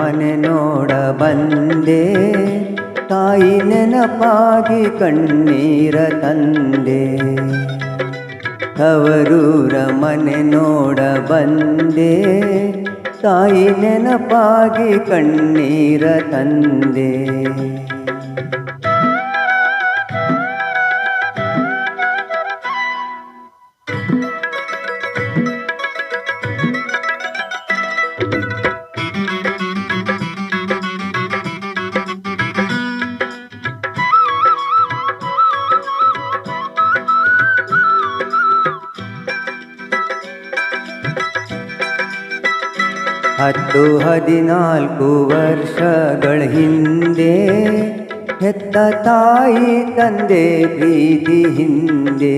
ಮನೆ ನೋಡ ಬಂದೆ. ತಾಯಿ ನೆನಪಾಗಿ ಕಣ್ಣೀರ ತಂದೆ. ತವರೂರ ಮನೆ ನೋಡ ಬಂದೆ. ತಾಯಿ ನೆನಪಾಗಿ ಕಣ್ಣೀರ ತಂದೆ. ಹತ್ತು ಹದಿನಾಲ್ಕು ವರ್ಷಗಳ ಹಿಂದೆ ಹೆತ್ತ ತಾಯಿ ತಂದೆ ಪ್ರೀತಿ ಹಿಂದೆ.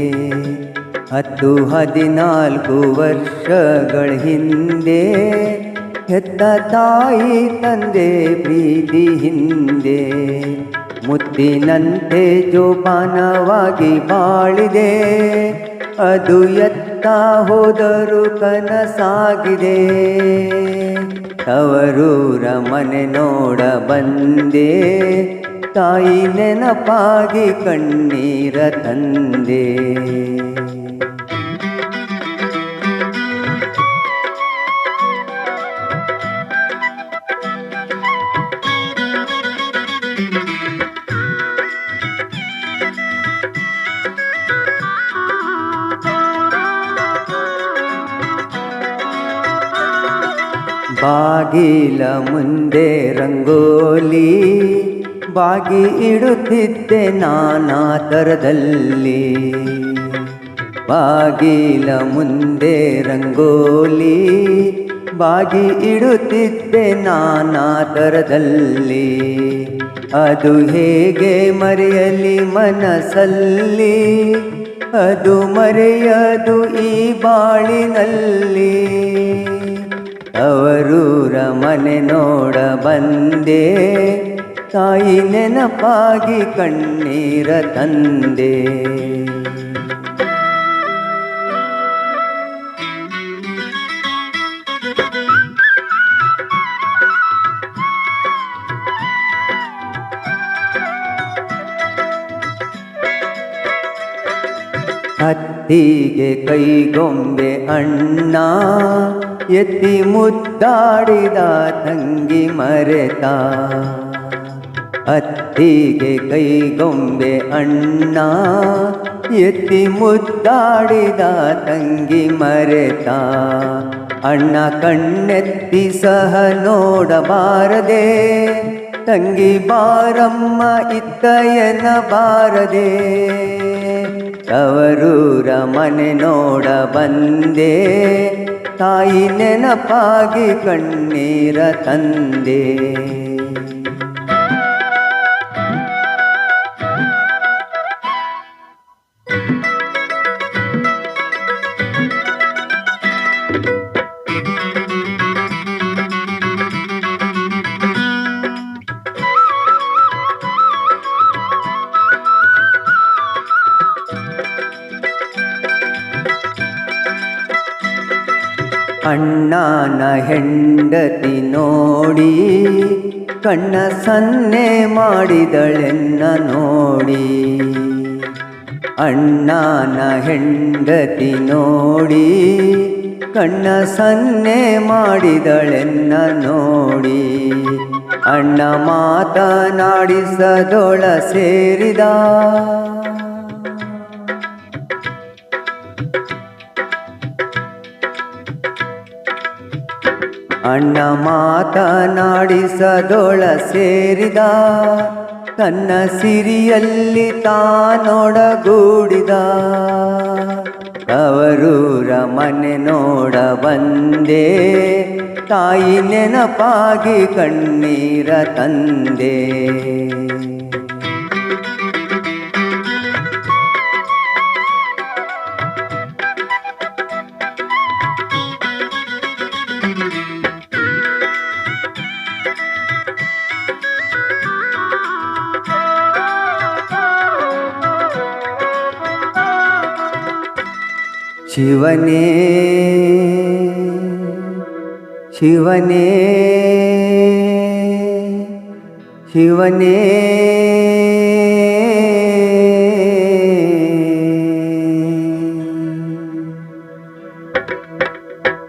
ಹತ್ತು ಹದಿನಾಲ್ಕು ವರ್ಷಗಳ ಹಿಂದೆ ಹೆತ್ತ ತಾಯಿ ತಂದೆ ಪ್ರೀತಿ ಹಿಂದೆ. ಮುತ್ತಿನಂತೆ ಜೋಪಾನವಾಗಿ ಬಾಳಿದೆ, ಅದು ಎತ್ತ ಹೋದರು ಕನಸಾಗಿದೆ. ತವರೂರ ಮನೆ ನೋಡ ಬಂದೆ. ತಾಯಿ ನೆನಪಾಗಿ ಕಣ್ಣೀರ ತಂದೆ. ಬಾಗಿಲ ಮುಂದೆ ರಂಗೋಲಿ ಬಾಗಿ ಇಡುತ್ತಿದ್ದೆ ನಾನಾ ಥರದಲ್ಲಿ. ಬಾಗಿಲ ಮುಂದೆ ರಂಗೋಲಿ ಬಾಗಿ ಇಡುತ್ತಿದ್ದೆ ನಾನಾ ಥರದಲ್ಲಿ. ಅದು ಹೇಗೆ ಮರೆಯಲಿ ಮನಸ್ಸಲ್ಲಿ ಅದು ಮರೆಯದು ಈ ಬಾಳಿನಲ್ಲಿ. ಅವರೂರ ಮನೆ ನೋಡ ಬಂದೆ. ತಾಯಿ ನೆನಪಾಗಿ ಕಣ್ಣೀರ ತಂದೆ. ಹತ್ತಿಗೆ ಕೈಗೊಂಬೆ ಅಣ್ಣ. ಎತ್ತಿ ಮುದ್ದಾಡಿದ ತಂಗಿ ಮರೆತ. ಅತ್ತಿಗೆ ಕೈಗೊಂಬೆ ಅಣ್ಣ. ಎತ್ತಿ ಮುದ್ದಾಡಿದ ತಂಗಿ ಮರೆತ. ಅಣ್ಣ ಕಣ್ಣೆತ್ತಿ ಸಹ ನೋಡಬಾರದೆ. ತಂಗಿ ಬಾರಮ್ಮ ಇತ್ತಯ್ಯನ ಬಾರದೆ. ತವರೂರ ಮನೆ ನೋಡ ಬಂದೆ. ತಾಯಿ ನೆನಪಾಗಿ ಕಣ್ಣೀರ ತಂದೆ. ಅಣ್ಣನ ಹೆಂಡತಿ ನೋಡಿ, ಕಣ್ಣ ಸನ್ನೆ ಮಾಡಿದಳೆನ್ನ ನೋಡಿ. ಅಣ್ಣನ ಹೆಂಡತಿ ನೋಡಿ, ಕಣ್ಣ ಸನ್ನೆ ಮಾಡಿದಳೆನ್ನ ನೋಡಿ. ಅಣ್ಣ ಮಾತನಾಡಿಸದೊಳ ಸೇರಿದ ಅಣ್ಣ ಮಾತನಾಡಿಸದೊಳ ಸೇರಿದ ತನ್ನ ಸಿರಿಯಲ್ಲಿ ತಾನೊಡಗೂಡಿದ. ಅವರೂರ ಮನೆ ನೋಡ ಬಂದೆ ತಾಯಿ ನೆನಪಾಗಿ ಕಣ್ಣೀರ ತಂದೆ. ಶಿವನೇ ಶಿವನೇ ಶಿವನೇ.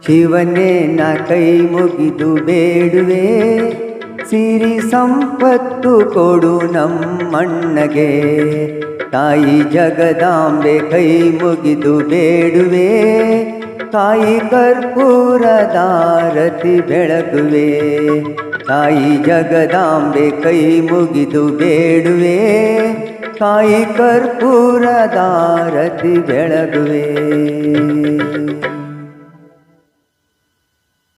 ಶಿವನೇ ನಾ ಕೈ ಮುಗಿದು ಬೇಡುವೆ. ಸಿರಿ ಸಂಪತ್ತು ಕೊಡು ನಮ್ಮಣ್ಣಗೆ. ತಾಯಿ ಜಗದಾಂಬೆ ಕೈ ಮುಗಿದು ಬೇಡುವೆ. ತಾಯಿ ಕರ್ಪೂರದಾರತಿ ಬೆಳಗುವೆ. ತಾಯಿ ಜಗದಾಂಬೆ ಕೈ ಮುಗಿದು ಬೇಡುವೆ. ತಾಯಿ ಕರ್ಪೂರದಾರತಿ ಬೆಳಗುವೆ.